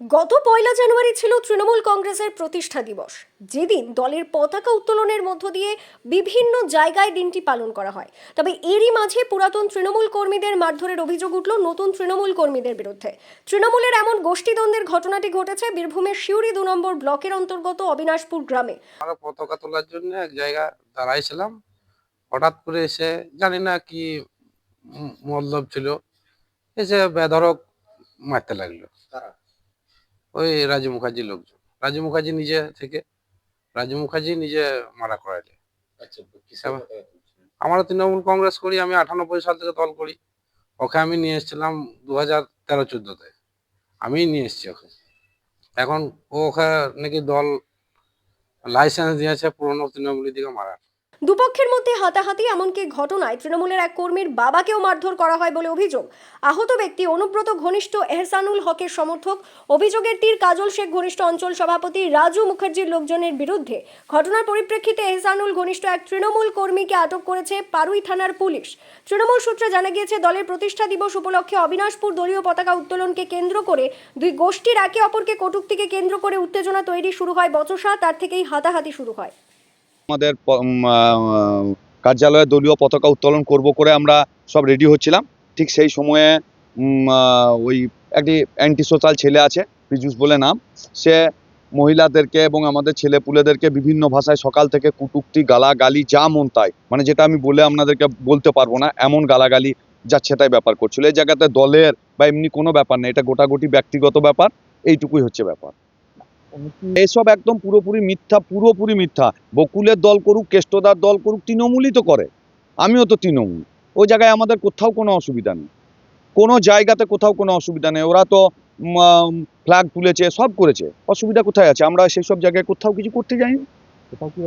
গত পয়লা জানুয়ারি ছিল তৃণমূল কংগ্রেসের প্রতিষ্ঠা দিবস। যেদিন দলের পতাকা উত্তোলনের মধ্য দিয়ে বিভিন্ন জায়গায় দিনটি পালন করা হয়। তবে এরই মাঝে পুরাতন তৃণমূল কর্মীদের মারধরের অভিযোগ উঠল নতুন তৃণমূল কর্মীদের বিরুদ্ধে। তৃণমূলের এমন গোষ্ঠীদ্বন্দ্বের ঘটনাটি ঘটেছে বীরভূমের শিউরি দু নম্বর ব্লকের অন্তর্গত অবিনাশপুর গ্রামে। আমরা পতাকা তোলার জন্য এক জায়গা দাঁড়াইছিলাম। হঠাৎ করে এসে জানি না কি মতলব ছিল। এসে বেধরক মারতে লাগল। ওই রাজু মুখার্জির লোকজন। রাজু মুখার্জি নিজে থেকে রাজু মুখার্জি নিজে মারা করাইলে আচ্ছা? আমরা তৃণমূল কংগ্রেস করি আমি আটানব্বই সাল থেকে দল করি। ওকে আমি নিয়ে এসেছিলাম দু হাজার তেরো চোদ্দোতে। আমি নিয়ে এসেছি ওকে। এখন ও ওকে নাকি দল লাইসেন্স দিয়েছে পুরনো তৃণমূলের দিকে মারার। দুপক্ষের মধ্যে হাতাহাতি এমনকি ঘটনায় তৃণমূলের এক কর্মীর বাবাকেও মারধর করা হয় বলে অভিযোগ। আহত ব্যক্তি অনুব্রত ঘনিষ্ঠ এহসানুল হকের সমর্থক। অভিযোগের তীর কাজল শেখ, ঘনিষ্ঠ অঞ্চল সভাপতি রাজু মুখার্জির লোকজনের বিরুদ্ধে। ঘটনার পরিপ্রেক্ষিতে এহসানুল ঘনিষ্ঠ এক তৃণমূল কর্মীকে আটক করেছে পারুই থানার পুলিশ। তৃণমূল সূত্রে জানা গিয়েছে, দলের প্রতিষ্ঠা দিবস উপলক্ষে অবিনাশপুর দলীয় পতাকা উত্তোলনকে কেন্দ্র করে দুই গোষ্ঠীর একে অপরকে কটূক্তিকে কেন্দ্র করে উত্তেজনা তৈরি শুরু হয় বচসা, তার থেকেই হাতাহাতি শুরু হয়। আমাদের কার্যালয়ে দলীয় পতাকা উত্তোলন করব করে আমরা সব রেডি হচ্ছিলাম। ঠিক সেই সময়ে ওই একটি অ্যান্টি সোশ্যাল ছেলে আছে, পীযুষ বলে নাম। সে মহিলাদেরকে এবং আমাদের ছেলে পুলেদেরকে বিভিন্ন ভাষায় সকাল থেকে কুটুক্তি, গালাগালি, যা মন তাই মানে যেটা আমি বলে আপনাদেরকে বলতে পারব না, এমন গালাগালি যাচ্ছে তাই ব্যাপার করছিল। এই জায়গাতে দলের বা এমনি কোনো ব্যাপার নেই, এটা গোটাগুটি ব্যক্তিগত ব্যাপার, এইটুকুই হচ্ছে ব্যাপার। এসব একদম পুরোপুরি মিথ্যা পুরোপুরি মিথ্যা। বকুলের দল করুক, কেষ্টদার দল করুক, তৃণমূলই তো করে। আমিও তো তৃণমূল। ওই জায়গায় আমাদের কোথাও কোনো অসুবিধা নেই। কোনো জায়গাতে কোথাও কোনো অসুবিধা নেই। ওরা তো ফ্ল্যাগ তুলেছে, সব করেছে। অসুবিধা কোথায় আছে? আমরা সেই সব জায়গায় কোথাও কিছু করতে যাইনি। কোথাও কি